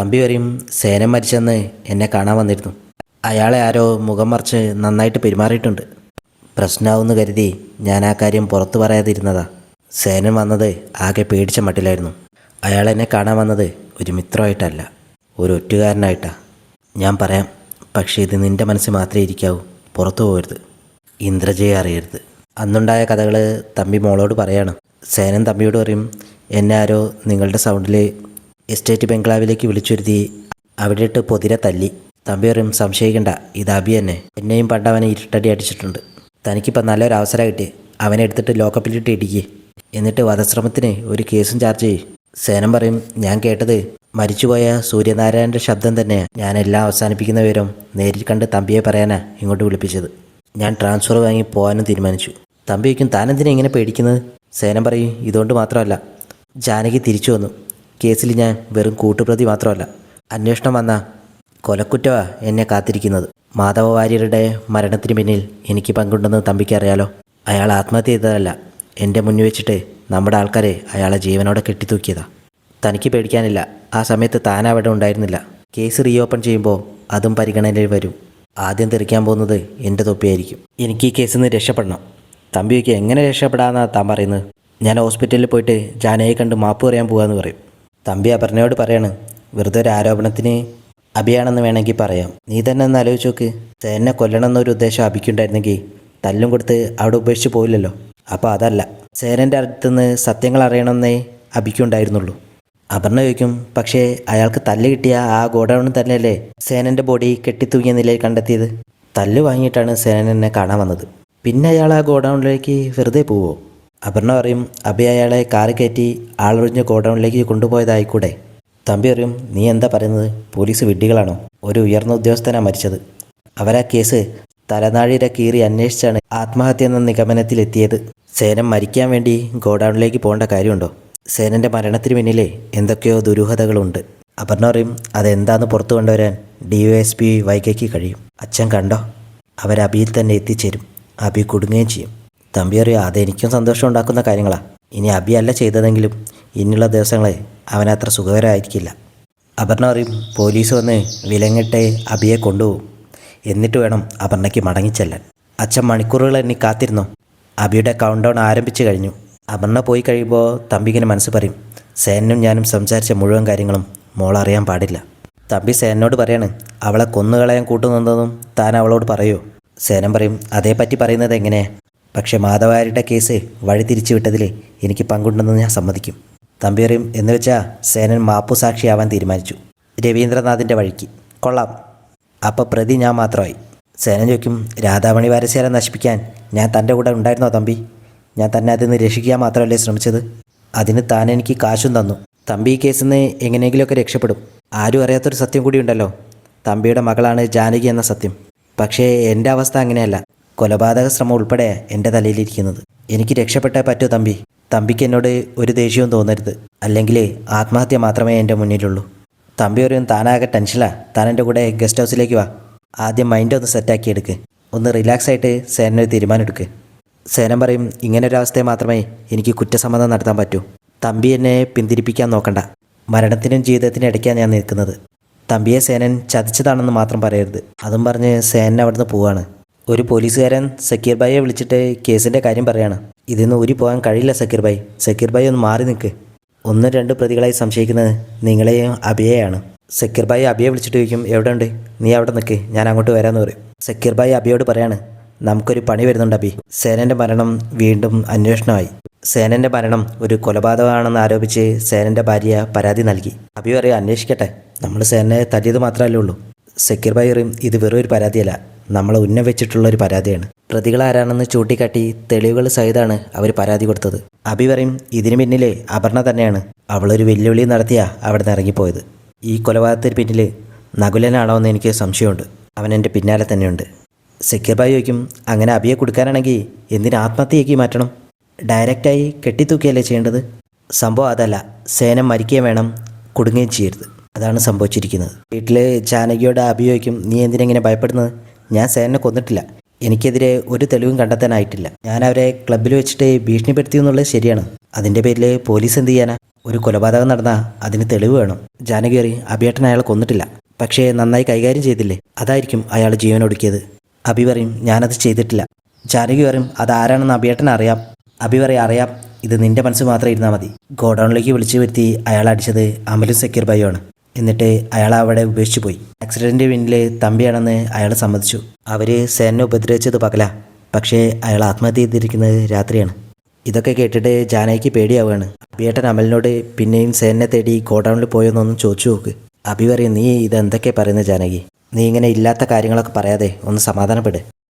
തമ്പി വരെയും സേനം മരിച്ചെന്ന് എന്നെ കാണാൻ വന്നിരുന്നു. അയാളെ ആരോ മുഖം മറിച്ച് നന്നായിട്ട് പെരുമാറിയിട്ടുണ്ട്. പ്രശ്നമാവുമെന്ന് കരുതി ഞാൻ ആ കാര്യം പുറത്തു പറയാതിരുന്നതാ. സേനൻ വന്നത് ആകെ പേടിച്ച മട്ടിലായിരുന്നു. അയാൾ എന്നെ കാണാൻ വന്നത് ഒരു മിത്രമായിട്ടല്ല ഒരു ഒറ്റുകാരനായിട്ടാ. ഞാൻ പറയാം പക്ഷേ ഇത് നിന്റെ മനസ്സിൽ മാത്രമേ ഇരിക്കാവൂ പുറത്തു പോകരുത്. ഇന്ദ്രജയെ അറിയരുത്. അന്നുണ്ടായ കഥകൾ തമ്പി മോളോട് പറയാണ്. സേനൻ തമ്പിയോട് പറയും എന്നെ ആരോ നിങ്ങളുടെ സൗണ്ടിൽ എസ്റ്റേറ്റ് ബംഗ്ലാവിലേക്ക് വിളിച്ചു വരുത്തി അവിടെ ഇട്ട് പൊതിരെ തല്ലി. തമ്പി പറയും സംശയിക്കണ്ട. ഇത് അബി തന്നെ. എന്നെയും പണ്ട് അവനെ ഇരുട്ടടി അടിച്ചിട്ടുണ്ട്. തനിക്കിപ്പോൾ നല്ലൊരു അവസരം കിട്ടി. അവനെ എടുത്തിട്ട് ലോക്കപ്പിലിട്ട് ഇടിക്കുക എന്നിട്ട് വധശ്രമത്തിന് ഒരു കേസും ചാർജ് ചെയ്യും. സേനം പറയും ഞാൻ കേട്ടത് മരിച്ചുപോയ സൂര്യനാരായണന്റെ ശബ്ദം തന്നെയാണ് ഞാൻ എല്ലാം അവസാനിപ്പിക്കുന്ന വിവരം നേരിൽ കണ്ട് തമ്പിയെ പറയാനാ ഇങ്ങോട്ട് വിളിപ്പിച്ചത്. ഞാൻ ട്രാൻസ്ഫർ വാങ്ങി പോകാനും തീരുമാനിച്ചു. തമ്പി വയ്ക്കും താനെന്തിനാ ഇങ്ങനെ പേടിക്കുന്നത്? സേനം പറയും ഇതുകൊണ്ട് മാത്രമല്ല. ജാനകി തിരിച്ചു വന്നു. കേസിൽ ഞാൻ വെറും കൂട്ടുപ്രതി മാത്രമല്ല. അന്വേഷണം വന്ന കൊലക്കുറ്റവാ എന്നെ കാത്തിരിക്കുന്നത്. മാധവ വാര്യരുടെ മരണത്തിന് പിന്നിൽ എനിക്ക് പങ്കുണ്ടെന്ന് തമ്പിക്ക് അറിയാലോ? അയാൾ ആത്മഹത്യ ചെയ്തതല്ല. എന്റെ മുന്നിൽ വെച്ചിട്ട് നമ്മുടെ ആൾക്കാരെ അയാളെ ജീവനോടെ കെട്ടിത്തൂക്കിയതാ. തനിക്ക് പേടിക്കാനില്ല. ആ സമയത്ത് താൻ അവിടെ ഉണ്ടായിരുന്നില്ല. കേസ് റീഓപ്പൺ ചെയ്യുമ്പോൾ അതും പരിഗണനയിൽ വരും. ആദ്യം തെറിക്കാൻ പോകുന്നത് എന്റെ തൊപ്പിയായിരിക്കും. എനിക്ക് ഈ കേസിൽ നിന്ന് രക്ഷപ്പെടണം. തമ്പിയൊക്കെ എങ്ങനെ രക്ഷപ്പെടാമെന്നാണ് താൻ പറയുന്നത്? ഞാൻ ഹോസ്പിറ്റലിൽ പോയിട്ട് ജാനയെ കണ്ട് മാപ്പ് പറയാൻ പോകാമെന്ന് പറയും. തമ്പി അപർണയോട് പറയാണ് വെറുതെ ഒരു ആരോപണത്തിന് അഭിയാണെന്ന് വേണമെങ്കിൽ പറയാം. നീ തന്നെ ഒന്ന് ആലോചിച്ച് നോക്ക്. സേനെ കൊല്ലണം എന്നൊരു ഉദ്ദേശം അഭിക്കുണ്ടായിരുന്നെങ്കിൽ തല്ലും കൊടുത്ത് അവിടെ ഉപേക്ഷിച്ച് പോയില്ലല്ലോ അപ്പോൾ അതല്ല. സേനന്റെ അടുത്തുനിന്ന് സത്യങ്ങൾ അറിയണമെന്നേ അഭിക്കുണ്ടായിരുന്നുള്ളൂ. അപർണ ചോദിക്കും പക്ഷേ അയാൾക്ക് തല്ല് കിട്ടിയ ആ ഗോഡൗണിൽ തന്നെയല്ലേ സേനന്റെ ബോഡി കെട്ടിത്തൂങ്ങിയ നിലയിൽ കണ്ടെത്തിയത്? തല്ല് വാങ്ങിയിട്ടാണ് സേനൻ എന്നെ കാണാൻ വന്നത്. പിന്നെ അയാൾ ആ ഗോഡൗണിലേക്ക് വെറുതെ പോവോ? അപർണ പറയും അഭി അയാളെ കാറി കയറ്റി ആളൊഴിഞ്ഞ ഗോഡൗണിലേക്ക് കൊണ്ടുപോയതായിക്കൂടെ തമ്പി പറയും നീ എന്താ പറയുന്നത്? പോലീസ് വിഡ്ഢികളാണോ? ഒരു ഉയർന്ന ഉദ്യോഗസ്ഥനാണ് മരിച്ചത്. അവരാ കേസ് തലനാഴിര കീറി അന്വേഷിച്ചാണ് ആത്മഹത്യ എന്ന നിഗമനത്തിലെത്തിയത് സേനം മരിക്കാൻ വേണ്ടി ഗോഡൗണിലേക്ക് പോകേണ്ട കാര്യമുണ്ടോ? സേനന്റെ മരണത്തിന് പിന്നിലെ എന്തൊക്കെയോ ദുരൂഹതകളുണ്ട്. അപർണ പറയും അതെന്താന്ന് പുറത്തു കൊണ്ടുവരാൻ ഡി ഒ എസ് പി കഴിയും. അച്ഛൻ കണ്ടോ? അവരബിയിൽ തന്നെ എത്തിച്ചേരും. അബി കുടുങ്ങുകയും ചെയ്യും. തമ്പി അറിയാം അതെനിക്കും സന്തോഷം ഉണ്ടാക്കുന്ന കാര്യങ്ങളാണ് ഇനി അബി അല്ല ചെയ്തതെങ്കിലും ഇനിയുള്ള ദിവസങ്ങളെ അവനത്ര സുഖകരമായിരിക്കില്ല. അപർണ പറയും പോലീസ് വന്ന് വിലങ്ങിട്ടെ അബിയെ കൊണ്ടുപോകും. എന്നിട്ട് വേണം അപർണയ്ക്ക് മടങ്ങിച്ചെല്ലാൻ. അച്ഛൻ മണിക്കൂറുകൾ എന്നെ കാത്തിരുന്നു. അബിയുടെ കൗണ്ട് ഡൗൺ ആരംഭിച്ചു കഴിഞ്ഞു. അപർണ പോയി കഴിയുമ്പോൾ തമ്പിക്കിന് മനസ്സ് പറയും സേനും ഞാനും സംസാരിച്ച മുഴുവൻ കാര്യങ്ങളും മോൾ അറിയാൻ പാടില്ല. തമ്പി സേനോട് പറയാണ് അവളെ കൊന്നുകളയാൻ കൂട്ടുനിന്നതും താൻ അവളോട് പറയോ? സേനം പറയും അതേപ്പറ്റി പറയുന്നത് എങ്ങനെ പക്ഷെ മാധവാരിയുടെ കേസ് വഴി തിരിച്ചു വിട്ടതിൽ എനിക്ക് പങ്കുണ്ടെന്ന് ഞാൻ സമ്മതിക്കും. തമ്പിയറിയും എന്ന് വെച്ചാൽ സേനൻ മാപ്പു സാക്ഷിയാവാൻ തീരുമാനിച്ചു. രവീന്ദ്രനാഥിന്റെ വഴിക്ക്. കൊള്ളാം. അപ്പോൾ പ്രതി ഞാൻ മാത്രമായി. സേനൻ ചോദിക്കും രാധാമണി വാരസ്യാരെ നശിപ്പിക്കാൻ ഞാൻ തന്റെ കൂടെ ഉണ്ടായിരുന്നോ തമ്പി? ഞാൻ തന്നെ അതിൽ നിന്ന് രക്ഷിക്കാൻ മാത്രമല്ലേ ശ്രമിച്ചത്? അതിന് താൻ എനിക്ക് കാശും തന്നു. തമ്പി ഈ കേസിൽ നിന്ന് എങ്ങനെയെങ്കിലുമൊക്കെ രക്ഷപ്പെടും. ആരും അറിയാത്തൊരു സത്യം കൂടിയുണ്ടല്ലോ തമ്പിയുടെ മകളാണ് ജാനകി എന്ന സത്യം. പക്ഷേ എന്റെ അവസ്ഥ അങ്ങനെയല്ല. കൊലപാതക ശ്രമം ഉൾപ്പെടെ എന്റെ തലയിലിരിക്കുന്നത്. എനിക്ക് രക്ഷപ്പെട്ടേ പറ്റൂ തമ്പി. തമ്പിക്ക് എന്നോട് ഒരു ദേഷ്യവും തോന്നരുത്. അല്ലെങ്കിൽ ആത്മഹത്യ മാത്രമേ എന്റെ മുന്നിലുള്ളൂ. തമ്പി ഒരു താനാകെ ടെൻഷനാ. താൻ എന്റെ കൂടെ ഗസ്റ്റ് ഹൗസിലേക്ക് വാ. ആദ്യം മൈൻഡ് ഒന്ന് സെറ്റാക്കി എടുക്ക്. ഒന്ന് റിലാക്സ് ആയിട്ട് സേനൊരു തീരുമാനം എടുക്ക്. സേനൻ പറയും ഇങ്ങനൊരവസ്ഥയെ മാത്രമേ എനിക്ക് കുറ്റസമ്മതം നടത്താൻ പറ്റൂ. തമ്പി എന്നെ പിന്തിരിപ്പിക്കാൻ നോക്കണ്ട. മരണത്തിനും ജീവിതത്തിനും ഇടയ്ക്കാണ് ഞാൻ നിൽക്കുന്നത്. തമ്പിയെ സേനൻ ചതിച്ചതാണെന്ന് മാത്രം പറയരുത്. അതും പറഞ്ഞ് സേനൻ അവിടുന്ന് പോവാണ്. ഒരു പോലീസുകാരൻ സക്കീർ ഭായിയെ വിളിച്ചിട്ട് കേസിന്റെ കാര്യം പറയാണ്. ഇതിന്ന് ഊരി പോകാൻ കഴിയില്ല സക്കീർ ഭായ്. സക്കീർ ഭായ് ഒന്ന് മാറി നിൽക്ക്. ഒന്ന് രണ്ട് പ്രതികളായി സംശയിക്കുന്നത് നിങ്ങളെയും അഭിയയാണ് സക്കീർ ഭായ് അബിയെ വിളിച്ചിട്ട് ചോദിക്കും എവിടെ ഉണ്ട് നീ അവിടെ നിൽക്ക്. ഞാൻ അങ്ങോട്ട് വരാമെന്ന് പറയും. സക്കീർ ഭായ് അബിയോട് പറയാണ് നമുക്കൊരു പണി വരുന്നുണ്ട് അഭി സേനന്റെ മരണം വീണ്ടും അന്വേഷണമായി. സേനന്റെ മരണം ഒരു കൊലപാതകമാണെന്ന് ആരോപിച്ച് സേനന്റെ ഭാര്യ പരാതി നൽകി. അബി പറയും അന്വേഷിക്കട്ടെ. നമ്മൾ സേനയെ തല്ലിയത് മാത്രമല്ലേ ഉള്ളൂ. സക്കീർ ഭായ് പറയും ഇത് വെറും ഒരു പരാതിയല്ല. നമ്മളെ ഉന്നം വെച്ചിട്ടുള്ള ഒരു പരാതിയാണ്. പ്രതികൾ ആരാണെന്ന് ചൂണ്ടിക്കാട്ടി തെളിവുകൾ സഹിതമാണ് അവർ പരാതി കൊടുത്തത്. അബി പറയും ഇതിനു പിന്നിലെ അപർണ തന്നെയാണ്. അവളൊരു വെല്ലുവിളി നടത്തിയാ അവിടെ നിന്ന് ഇറങ്ങിപ്പോയത്. ഈ കൊലപാതകത്തിന് പിന്നിൽ നകുലനാണോ എന്ന് എനിക്ക് സംശയമുണ്ട്. അവൻ എന്റെ പിന്നാലെ തന്നെയുണ്ട്. സക്കീർ ബായി ചോദിക്കും അങ്ങനെ അബിയെ കൊടുക്കാനാണെങ്കിൽ എന്തിന് ആത്മഹത്യയാക്കി മാറ്റണം? ഡയറക്റ്റായി കെട്ടിത്തൂക്കിയല്ലേ ചെയ്യേണ്ടത്? സംഭവം അതല്ല. സേനം മരിക്കുകയും വേണം കുടുങ്ങുകയും ചെയ്യരുത്. അതാണ് സംഭവിച്ചിരിക്കുന്നത്. വീട്ടിൽ ജാനകിയോട് അഭിയോഗിക്കും നീ എന്തിനെങ്ങനെ ഭയപ്പെടുന്നത്? ഞാൻ സേനെ കൊന്നിട്ടില്ല. എനിക്കെതിരെ ഒരു തെളിവും കണ്ടെത്താനായിട്ടില്ല. ഞാൻ അവരെ ക്ലബ്ബിൽ വെച്ചിട്ട് ഭീഷണിപ്പെടുത്തി എന്നുള്ളത് ശരിയാണ്. അതിന്റെ പേരിൽ പോലീസ് എന്ത് ചെയ്യാനാ? ഒരു കൊലപാതകം നടന്നാൽ അതിന് തെളിവ് വേണം. ജാനകേറി അഭിയേട്ടൻ അയാളെ കൊന്നിട്ടില്ല. പക്ഷേ നന്നായി കൈകാര്യം ചെയ്തില്ലേ? അതായിരിക്കും അയാൾ ജീവൻ ഒടുക്കിയത്. അഭി പറയും ഞാനത് ചെയ്തിട്ടില്ല. ജാനകി പറയും അതാരാണെന്ന് അഭിയേട്ടൻ അറിയാം. അഭി പറയും അറിയാം. ഇത് നിന്റെ മനസ്സ് മാത്രം ഇരുന്നാൽ മതി. ഗോഡൗണിലേക്ക് വിളിച്ചു വരുത്തി അയാൾ അടിച്ചത് അമലും സക്കീർ ഭായിയാണ് എന്നിട്ട് അയാൾ അവിടെ ഉപേക്ഷിച്ചു പോയി. ആക്സിഡന്റ് പിന്നിൽ തമ്പിയാണെന്ന് അയാൾ സമ്മതിച്ചു. അവർ സേനെ ഉപദ്രവിച്ചത് പകല. പക്ഷേ അയാൾ ആത്മഹത്യ ചെയ്തിരിക്കുന്നത് രാത്രിയാണ്. ഇതൊക്കെ കേട്ടിട്ട് ജാനകിക്ക് പേടിയാവുകയാണ്. അഭിയേട്ടൻ അമലിനോട് പിന്നെയും സേനെ തേടി ഗോഡൗണിൽ പോയെന്നൊന്നും ചോദിച്ചു നോക്ക്. അഭി പറയും നീ ഇതെന്തൊക്കെ പറയുന്നത് ജാനകി? നീ ഇങ്ങനെ ഇല്ലാത്ത കാര്യങ്ങളൊക്കെ പറയാതെ ഒന്ന് സമാധാനപ്പെട്.